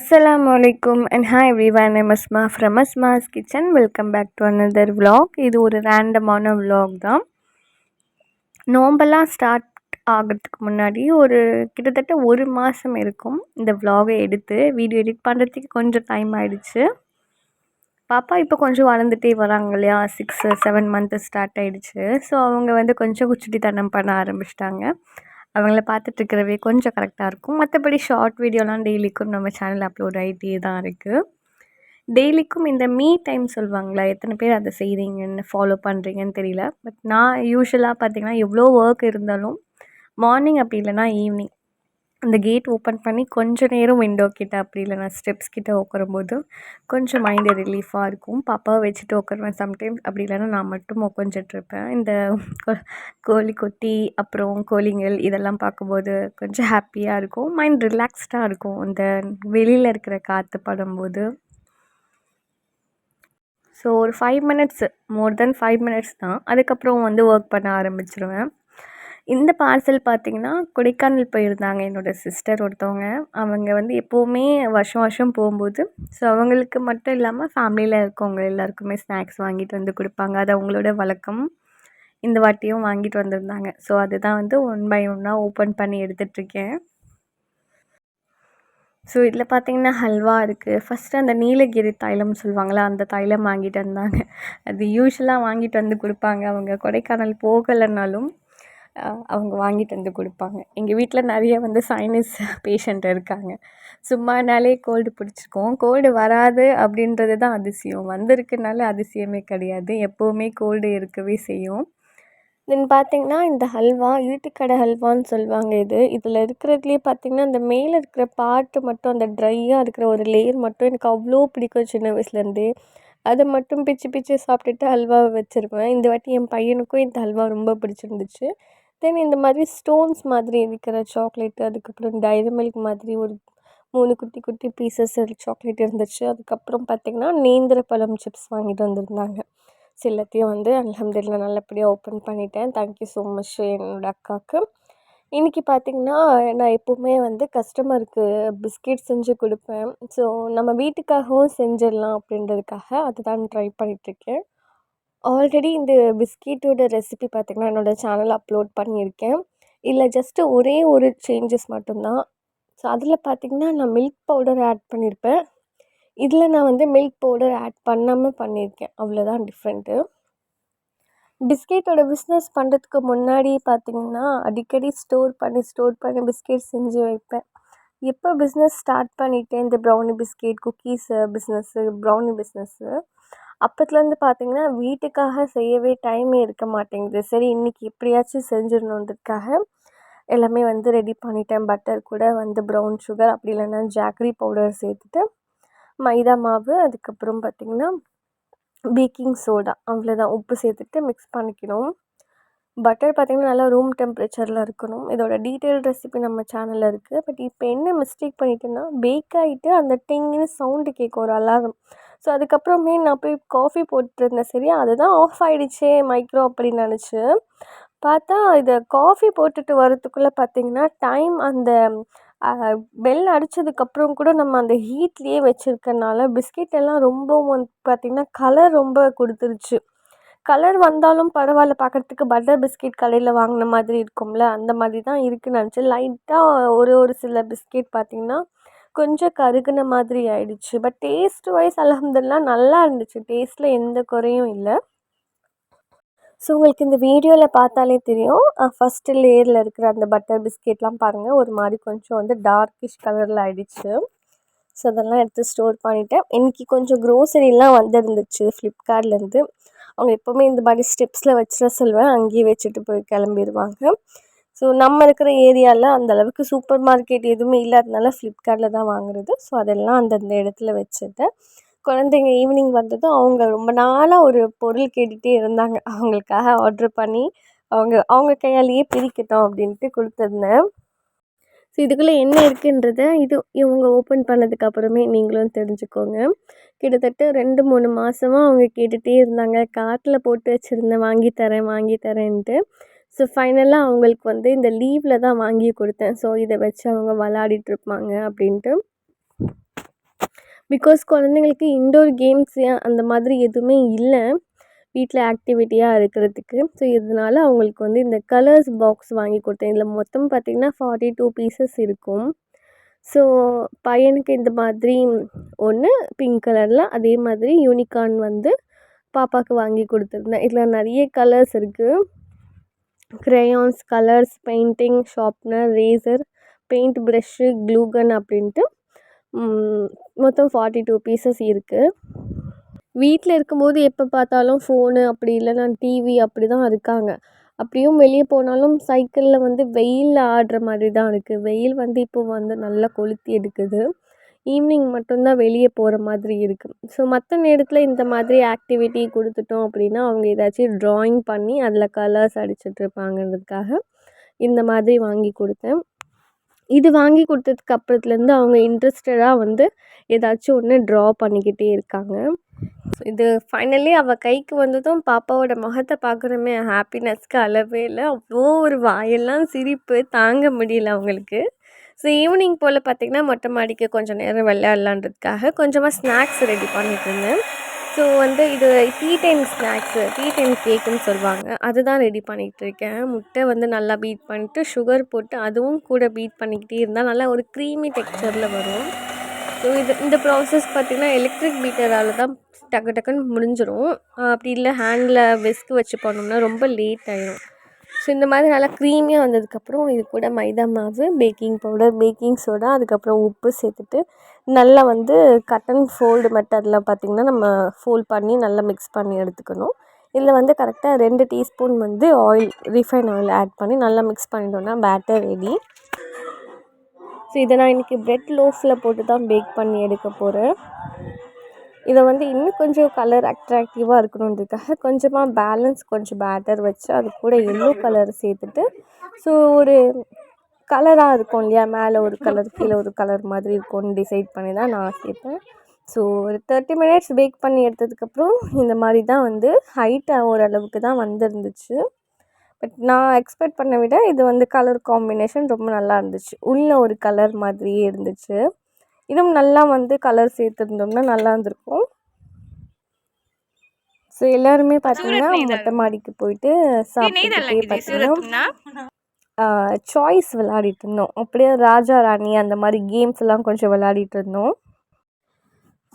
அஸ்ஸலாமு அலைக்கும் and hi everyone I'm Asma from Asma's kitchen welcome back to another vlog இது ஒரு ரேண்டமான vlog தான். நோம்பெல்லாம் ஸ்டார்ட் ஆகிறதுக்கு முன்னாடி ஒரு கிட்டத்தட்ட ஒரு மாதம் இருக்கும் இந்த விலாகை எடுத்து. வீடியோ எடிட் பண்ணுறதுக்கு கொஞ்சம் டைம் ஆகிடுச்சு பாப்பா இப்போ கொஞ்சம் வளர்ந்துட்டே வராங்க இல்லையா? சிக்ஸ் செவன் மந்த்து ஸ்டார்ட் ஆகிடுச்சு ஸோ அவங்க வந்து கொஞ்சம் குச்சுட்டித்தனம் பண்ண ஆரம்பிச்சிட்டாங்க. அவங்கள பார்த்துட்ருக்கிறவே கொஞ்சம் கரெக்டாக இருக்கும். மற்றபடி ஷார்ட் வீடியோலாம் டெய்லிக்கும் நம்ம சேனல் அப்லோட் ஆகிட்டே தான் இருக்குது டெய்லிக்கும் இந்த மீ டைம் சொல்லுவாங்களா எத்தனை பேர் அதை செய்கிறீங்கன்னு ஃபாலோ பண்ணுறீங்கன்னு தெரியல. பட் நான் யூஸ்வலாக பார்த்தீங்கன்னா எவ்வளோ ஒர்க் இருந்தாலும் மார்னிங் அப்படி இல்லைனா ஈவினிங் அந்த கேட் ஓப்பன் பண்ணி கொஞ்ச நேரம் விண்டோ கிட்ட அப்படி இல்லைனா ஸ்டெப்ஸ் கிட்ட உட்காரும்போது கொஞ்சம் மைண்டு ரிலீஃபாக இருக்கும். பாப்பாவை வச்சுட்டு உட்காருவேன் சம்டைம்ஸ் அப்படி இல்லைனா நான் மட்டும் உட்காந்துட்ருப்பேன் இந்த கோ- கோழி கொட்டி அப்புறம் கோழிங்கள் இதெல்லாம் பார்க்கும்போது கொஞ்சம் ஹாப்பியாக இருக்கும். மைண்ட் ரிலாக்ஸ்டாக இருக்கும். இந்த வெளியில் இருக்கிற காற்று படும்போது. ஸோ ஒரு five minutes more then five minutes தான். அதுக்கப்புறம் வந்து ஒர்க் பண்ண ஆரம்பிச்சிருவேன். இந்த பார்சல் பார்த்திங்கன்னா கொடைக்கானல் போயிருந்தாங்க. என்னோடய சிஸ்டர் ஒருத்தவங்க. அவங்க வந்து எப்போவுமே வருஷம் வருஷம் போகும்போது ஸோ அவங்களுக்கு மட்டும் இல்லாமல் ஃபேமிலியில் இருக்கவங்க எல்லாருக்குமே ஸ்நாக்ஸ் வாங்கிட்டு வந்து கொடுப்பாங்க. அது அவங்களோட வழக்கம். இந்த வாட்டியும் வாங்கிட்டு வந்திருந்தாங்க. ஸோ அதுதான் வந்து ஒன் பை ஒன்னாக ஓப்பன் பண்ணி எடுத்துகிட்ருக்கேன் ஸோ இதில் பார்த்தீங்கன்னா ஹல்வா இருக்குது ஃபஸ்ட்டு அந்த நீலகிரி தைலம் சொல்லுவாங்களா அந்த தைலம் வாங்கிட்டு வந்தாங்க. அது யூஸ்வலாக வாங்கிட்டு வந்து கொடுப்பாங்க. அவங்க கொடைக்கானல் போகலைனாலும் அவங்க வாங்கிட்டு வந்து கொடுப்பாங்க. எங்கள் வீட்டில் நிறைய வந்து சைனஸ் பேஷண்ட் இருக்காங்க. சும்மானாலே கோல்டு பிடிச்சிருக்கோம். கோல்டு வராது அப்படின்றது தான் அதிசயம். வந்திருக்குனால அதிசயமே கிடையாது. எப்போவுமே கோல்டு இருக்கவே செய்யும். தென் பார்த்தீங்கன்னா இந்த ஹல்வா ஈட்டுக்கடை ஹல்வான்னு சொல்லுவாங்க இது. இதில் இருக்கிறதுலே பார்த்தீங்கன்னா இந்த மேலே இருக்கிற பாட்டு மட்டும் அந்த ட்ரையாக இருக்கிற ஒரு லேயர் மட்டும் எனக்கு அவ்வளோ பிடிக்கும் சின்ன வயசுலேருந்தே. அதை மட்டும் பிச்சு பிச்சு சாப்பிட்டுட்டு ஹல்வாவை வச்சுருப்பேன். இந்த வாட்டி என் பையனுக்கும் இந்த ஹல்வா ரொம்ப பிடிச்சிருந்துச்சு. தென் இந்த மாதிரி ஸ்டோன்ஸ் மாதிரி இருக்கிற சாக்லேட்டு அதுக்கப்புறம் டைரி மில்க் மாதிரி ஒரு மூணு குட்டி குட்டி பீசஸ் சாக்லேட் இருந்துச்சு. அதுக்கப்புறம் பார்த்திங்கன்னா நேந்திர பழம் சிப்ஸ் வாங்கிட்டு வந்திருந்தாங்க. ஸோ எல்லாத்தையும் வந்து அல்ஹம்துலில்லா நல்லபடியாக ஓப்பன் பண்ணிட்டேன். தேங்க்யூ ஸோ மச் என்னோட அக்காவுக்கு இன்றைக்கி பார்த்திங்கன்னா நான் எப்போவுமே வந்து கஸ்டமருக்கு பிஸ்கெட் செஞ்சு கொடுப்பேன். ஸோ நம்ம வீட்டுக்காகவும் செஞ்சிடலாம் அப்படின்றதுக்காக அதுதான் ட்ரை பண்ணிகிட்ருக்கேன் ஆல்ரெடி இந்த பிஸ்கெட்டோட ரெசிபி பார்த்திங்கன்னா என்னோடய சேனல் அப்லோட் பண்ணியிருக்கேன். இல்லை ஜஸ்ட்டு ஒரே ஒரு சேஞ்சஸ் மட்டும்தான். ஸோ அதில் பார்த்திங்கன்னா நான் மில்க் பவுடர் ஆட் பண்ணியிருப்பேன் இதில் நான் வந்து மில்க் பவுடர் ஆட் பண்ணாமல் பண்ணியிருக்கேன். அவ்வளோதான் டிஃப்ரெண்ட்டு பிஸ்கெட்டோட பிஸ்னஸ் பண்ணுறதுக்கு முன்னாடி பார்த்திங்கன்னா அடிக்கடி ஸ்டோர் பண்ணி ஸ்டோர் பண்ணி பிஸ்கெட் செஞ்சு வைப்பேன். எப்போ பிஸ்னஸ் ஸ்டார்ட் பண்ணிட்டேன்? இந்த brownie biscuit cookies business brownie business அப்போத்துலேருந்து பார்த்திங்கன்னா வீட்டுக்காக செய்யவே டைமே இருக்க மாட்டேங்குது. சரி இன்றைக்கி எப்படியாச்சும் செஞ்சிடணுன்றதுக்காக எல்லாமே வந்து ரெடி பண்ணிட்டேன். பட்டர் கூட வந்து ப்ரௌன் சுகர் அப்படி இல்லைன்னா ஜாக்ரி பவுடர் சேர்த்துட்டு மைதா மாவு அதுக்கப்புறம் பார்த்திங்கன்னா பேக்கிங் சோடா அவ்வளோதான் உப்பு சேர்த்துட்டு மிக்ஸ் பண்ணிக்கணும். பட்டர் பார்த்திங்கன்னா நல்லா ரூம் டெம்பரேச்சரில் இருக்கணும். இதோட டீட்டெயில் ரெசிபி நம்ம சேனலில் இருக்குது பட் இப்போ என்ன மிஸ்டேக் பண்ணிட்டேன்னா பேக் ஆகிட்டு அந்த டிங்னு சவுண்டு கேட்கும். ஒரு அலாரம் ஸோ அதுக்கப்புறமே நான் போய் காஃபி போட்டுருந்தேன் சரியா அதுதான் ஆஃப் ஆகிடுச்சே மைக்ரோ அப்படின்னு நினச்சி. பார்த்தா இதை காஃபி போட்டுட்டு வரத்துக்குள்ளே பார்த்திங்கன்னா டைம் அந்த பெல் அடித்ததுக்கப்புறம் கூட நம்ம அந்த ஹீட்லேயே வச்சுருக்கனால பிஸ்கெட் எல்லாம் ரொம்ப வந்து பார்த்திங்கன்னா கலர் ரொம்ப கொடுத்துருச்சு. கலர் வந்தாலும் பரவாயில்ல பார்க்குறதுக்கு பட்டர் பிஸ்கெட் கடையில் வாங்கின மாதிரி இருக்கும்ல அந்த மாதிரி தான் இருக்குன்னு நினச்சி லைட்டாக ஒரு ஒரு சில பிஸ்கெட் பார்த்திங்கன்னா கொஞ்சம் கருகுன மாதிரி ஆயிடுச்சு. பட் டேஸ்ட் வைஸ் அல்ஹம்துலில்லா நல்லா இருந்துச்சு. டேஸ்ட்டில் எந்த குறையும் இல்லை. ஸோ உங்களுக்கு இந்த வீடியோவில் பார்த்தாலே தெரியும். ஃபஸ்ட்டு லேயரில் இருக்கிற அந்த பட்டர் பிஸ்கெட்லாம் பாருங்கள் ஒரு மாதிரி கொஞ்சம் வந்து டார்க்கிஷ் கலரில் ஆயிடுச்சு. ஸோ அதெல்லாம் எடுத்து ஸ்டோர் பண்ணிட்டேன். இன்றைக்கி கொஞ்சம் க்ரோசரிலாம் வந்துருந்துச்சு. ஃப்ளிப்கார்ட்லேருந்து அவங்க எப்போவுமே இந்த மாதிரி ஸ்டெப்ஸில் வச்சுட சொல்லுவேன் அங்கேயே வச்சுட்டு போய் கிளம்பிடுவாங்க ஸோ நம்ம இருக்கிற ஏரியாவில் அந்த அளவுக்கு சூப்பர் மார்க்கெட் எதுவுமே இல்லாதனால ஃப்ளிப்கார்ட்டில் தான் வாங்குறது. ஸோ அதெல்லாம் அந்தந்த இடத்துல வச்சுட்டேன் குழந்தைங்க ஈவினிங் வந்ததும் அவங்க ரொம்ப நாளாக ஒரு பொருள் கேட்டுகிட்டே இருந்தாங்க. அவங்களுக்காக ஆர்டர் பண்ணி அவங்க அவங்க கையாலேயே பிரிக்கட்டும் அப்படின்ட்டு கொடுத்துருந்தேன். ஸோ இதுக்குள்ளே என்ன இருக்குன்றத இது இவங்க ஓப்பன் பண்ணதுக்கு அப்புறமே நீங்களும் தெரிஞ்சுக்கோங்க. கிட்டத்தட்ட ரெண்டு மூணு மாதமாக அவங்க கேட்டுகிட்டே இருந்தாங்க. கார்ட்டில் போட்டு வச்சுருந்தேன் வாங்கி தரேன் வாங்கி தரேன்ட்டு. ஸோ ஃபைனலாக அவங்களுக்கு வந்து இந்த லீவில் தான் வாங்கி கொடுத்தேன். ஸோ இதை வச்சு அவங்க விளாடிட்டு இருப்பாங்க அப்படின்ட்டு. பிகாஸ் குழந்தைங்களுக்கு இன்டோர் கேம்ஸ் அந்த மாதிரி எதுவுமே இல்லை. வீட்டில் ஆக்டிவிட்டியாக இருக்கிறதுக்கு. ஸோ இதனால அவங்களுக்கு வந்து இந்த கலர்ஸ் பாக்ஸ் வாங்கி கொடுத்தேன். இதில் மொத்தம் பார்த்திங்கன்னா ஃபார்ட்டி டூ பீசஸ் இருக்கும். ஸோ பையனுக்கு இந்த மாதிரி ஒன்று பிங்க் கலரில் அதே மாதிரி யூனிகார்ன் வந்து பாப்பாவுக்கு வாங்கி கொடுத்துருந்தேன். இதில் நிறைய கலர்ஸ் இருக்குது crayons colours painting sharpener eraser paint brush glue gun அப்படின்ட்டு மொத்தம் ஃபார்ட்டி டூ பீசஸ் இருக்குது வீட்டில் இருக்கும்போது எப்போ பார்த்தாலும் ஃபோனு அப்படி இல்லைன்னா டிவி அப்படி தான் இருக்காங்க. அப்படியும் வெளியே போனாலும் சைக்கிளில் வந்து வெயிலில் ஆடுற மாதிரி தான் இருக்குது வெயில் வந்து இப்போ வந்து நல்லா கொளுத்தி எடுக்குது. ஈவினிங் மட்டும்தான் வெளியே போகிற மாதிரி இருக்குது ஸோ மற்ற நேரத்தில் இந்த மாதிரி ஆக்டிவிட்டி கொடுத்துட்டோம் அப்படின்னா அவங்க ஏதாச்சும் ட்ராயிங் பண்ணி அதில் கலர்ஸ் அடிச்சிட்ருப்பாங்கன்றதுக்காக இந்த மாதிரி வாங்கி கொடுத்தேன். இது வாங்கி கொடுத்ததுக்கு அப்புறத்துலேருந்து அவங்க இன்ட்ரெஸ்டடாக வந்து ஏதாச்சும் ஒன்று ட்ரா பண்ணிக்கிட்டே இருக்காங்க. இது ஃபைனலி அவள் கைக்கு வந்ததும் பாப்பாவோட முகத்தை பார்க்குறோமே ஹாப்பினஸ்க்கு அளவே இல்லை. அவ்வளோ ஒரு வாயெல்லாம் சிரிப்பு தாங்க முடியல அவங்களுக்கு. ஸோ ஈவினிங் போல் பார்த்திங்கன்னா மொட்டை மாடிக்கு கொஞ்சம் நேரம் விளையாடலான்றதுக்காக கொஞ்சமாக ஸ்நாக்ஸ் ரெடி பண்ணிட்டு இருந்தேன் ஸோ வந்து இது tea time snacks tea time கேக்குன்னு சொல்லுவாங்க. அதுதான் ரெடி பண்ணிகிட்டு இருக்கேன் முட்டை வந்து நல்லா பீட் பண்ணிட்டு சுகர் போட்டு அதுவும் கூட பீட் பண்ணிக்கிட்டே இருந்தால் நல்லா ஒரு க்ரீமி டெக்ஸ்சரில் வரும். ஸோ இது இந்த ப்ராசஸ் பார்த்திங்கன்னா எலக்ட்ரிக் பீட்டரால் தான் டக்கு டக்குன்னு முடிஞ்சிடும் அப்படி இல்லை ஹேண்டில் விஸ்க் வச்சு பண்ணோம்னா ரொம்ப லேட் ஆயிடும் ஸோ இந்த மாதிரி நல்லா க்ரீமியாக வந்ததுக்கப்புறம் இது கூட மைதா மாவு பேக்கிங் பவுடர் பேக்கிங் சோடா அதுக்கப்புறம் உப்பு சேர்த்துட்டு நல்லா வந்து கட்டன் ஃபோல்டு மெத்தடில் பார்த்திங்கன்னா நம்ம ஃபோல்ட் பண்ணி நல்லா மிக்ஸ் பண்ணி எடுத்துக்கணும். இதில் வந்து கரெக்டாக ரெண்டு டீஸ்பூன் வந்து ஆயில் ரீஃபைன் ஆயில் ஆட் பண்ணி நல்லா மிக்ஸ் பண்ணிட்டோன்னா பேட்டர் ரெடி ஸோ இதை நான் இன்றைக்கி ப்ரெட் லோஃபில் போட்டு தான் பேக் பண்ணி எடுக்க போகிறேன் இதை வந்து இன்னும் கொஞ்சம் கலர் அட்ராக்டிவாக இருக்கணுன்றதுக்காக கொஞ்சமாக பேலன்ஸ் கொஞ்சம் பேட்டர் வச்சு அது கூட எல்லோ கலர் சேர்த்துட்டு ஸோ ஒரு கலராக இருக்கும் இல்லையா? மேலே ஒரு கலர் கீழே ஒரு கலர் மாதிரி இருக்கும்னு டிசைட் பண்ணி தான் நான் சேர்ப்பேன். ஸோ ஒரு தேர்ட்டி மினிட்ஸ் பேக் பண்ணி எடுத்ததுக்கப்புறம் இந்த மாதிரி தான் வந்து ஹைட்டாக ஓரளவுக்கு தான் வந்துருந்துச்சு. பட் நான் எக்ஸ்பெக்ட் பண்ண விட இது வந்து கலர் காம்பினேஷன் ரொம்ப நல்லா இருந்துச்சு. உள்ளே ஒரு கலர் மாதிரியே இருந்துச்சு. இன்னும் நல்லா வந்து கலர் சேர்த்துருந்தோம்னா நல்லா இருந்திருக்கும். ஸோ எல்லாருமே பார்த்தீங்கன்னா மொட்டை மாடிக்கு போயிட்டு சாப்பிட்டுக்கிட்டே பார்த்தீங்கன்னா சாய்ஸ் விளையாடிட்டு இருந்தோம். அப்படியே ராஜா ராணி அந்த மாதிரி கேம்ஸ் எல்லாம் கொஞ்சம் விளையாடிட்டு இருந்தோம்.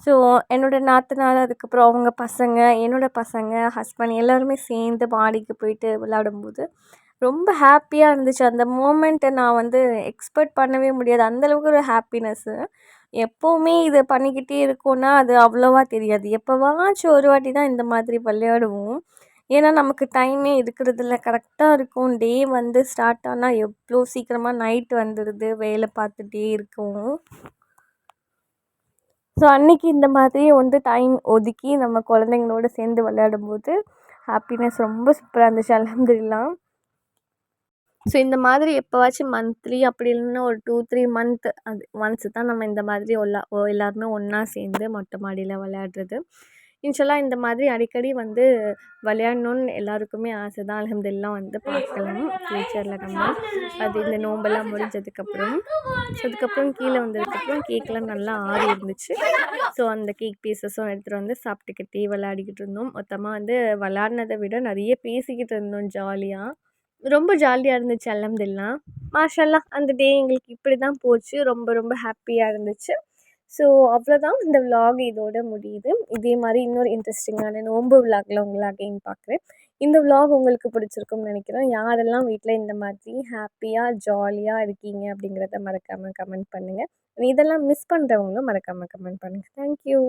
ஸோ என்னோடய நாத்தனார் அதுக்கப்புறம் அவங்க பசங்க என்னோடய பசங்க ஹஸ்பண்ட் எல்லாருமே சேர்ந்து மாடிக்கு போயிட்டு விளையாடும்போது ரொம்ப ஹாப்பியாக இருந்துச்சு. அந்த மூமெண்ட்டை நான் வந்து எக்ஸ்பெக்ட் பண்ணவே முடியாது. அந்தளவுக்கு ஒரு ஹாப்பினஸ்ஸு எப்போவுமே இதை பண்ணிக்கிட்டே இருக்கோன்னா அது அவ்வளோவா தெரியாது. எப்போவாச்சும் ஒரு வாட்டி தான் இந்த மாதிரி விளையாடுவோம். ஏன்னா நமக்கு டைமே இருக்கிறதில்ல. கரெக்டாக இருக்கும். டே வந்து ஸ்டார்ட் ஆனால் எவ்வளோ சீக்கிரமாக நைட் வந்துடுது வேலை பார்த்துட்டே இருக்கோம். ஸோ அன்றைக்கி இந்த மாதிரி வந்து டைம் ஒதுக்கி நம்ம குழந்தைங்களோட சேர்ந்து விளையாடும்போது ஹாப்பினஸ் ரொம்ப சூப்பராக இருந்துச்சு. அலமதுல்லாம் ஸோ இந்த மாதிரி எப்போவாச்சும் மந்த்லி அப்படி இல்லைன்னா ஒரு டூ த்ரீ மந்த் அது ஒன்ஸு தான் நம்ம இந்த மாதிரி ஒல்லா எல்லாருமே ஒன்றா சேர்ந்து மொட்டை மாடியில் விளையாடுறது. இன்ஷால்லா இந்த மாதிரி அடிக்கடி வந்து விளையாடணுன்னு எல்லாருக்குமே ஆசை தான். அலமதுல்லா வந்து பார்க்கலாம். ஃப்யூச்சரில் நம்ம அது இந்த நோம்பெல்லாம் முடிஞ்சதுக்கப்புறம். ஸோ அதுக்கப்புறம் கீழே வந்ததுக்கப்புறம் கேக்கெலாம் நல்லா ஆறி இருந்துச்சு. ஸோ அந்த கேக் பீசஸும் எடுத்துகிட்டு வந்து சாப்பிட்டுக்கிட்டே விளையாடிக்கிட்டு இருந்தோம். மொத்தமாக வந்து விளாட்னதை விட நிறைய பேசிக்கிட்டு இருந்தோம் ஜாலியாக ரொம்ப ஜாலியாக இருந்துச்சு அல்ஹம்துலில்லா மாஷல்லா அந்த டே எங்களுக்கு இப்படி தான் போச்சு. ரொம்ப ரொம்ப ஹாப்பியாக இருந்துச்சு. ஸோ அவ்வளோதான் இந்த விலாக் இதோட முடியுது. இதே மாதிரி இன்னொரு இன்ட்ரெஸ்டிங்கான நோன்பு விலாகில் உங்களை அகைன் பார்க்குறேன். இந்த விலாக் உங்களுக்கு பிடிச்சிருக்கும்னு நினைக்கிறேன். யாரெல்லாம் வீட்டில் இந்த மாதிரி ஹாப்பியாக ஜாலியாக இருக்கீங்க அப்படிங்கிறத மறக்காமல் கமெண்ட் பண்ணுங்கள் இதெல்லாம் மிஸ் பண்ணுறவங்களும் மறக்காமல் கமெண்ட் பண்ணுங்கள் தேங்க்யூ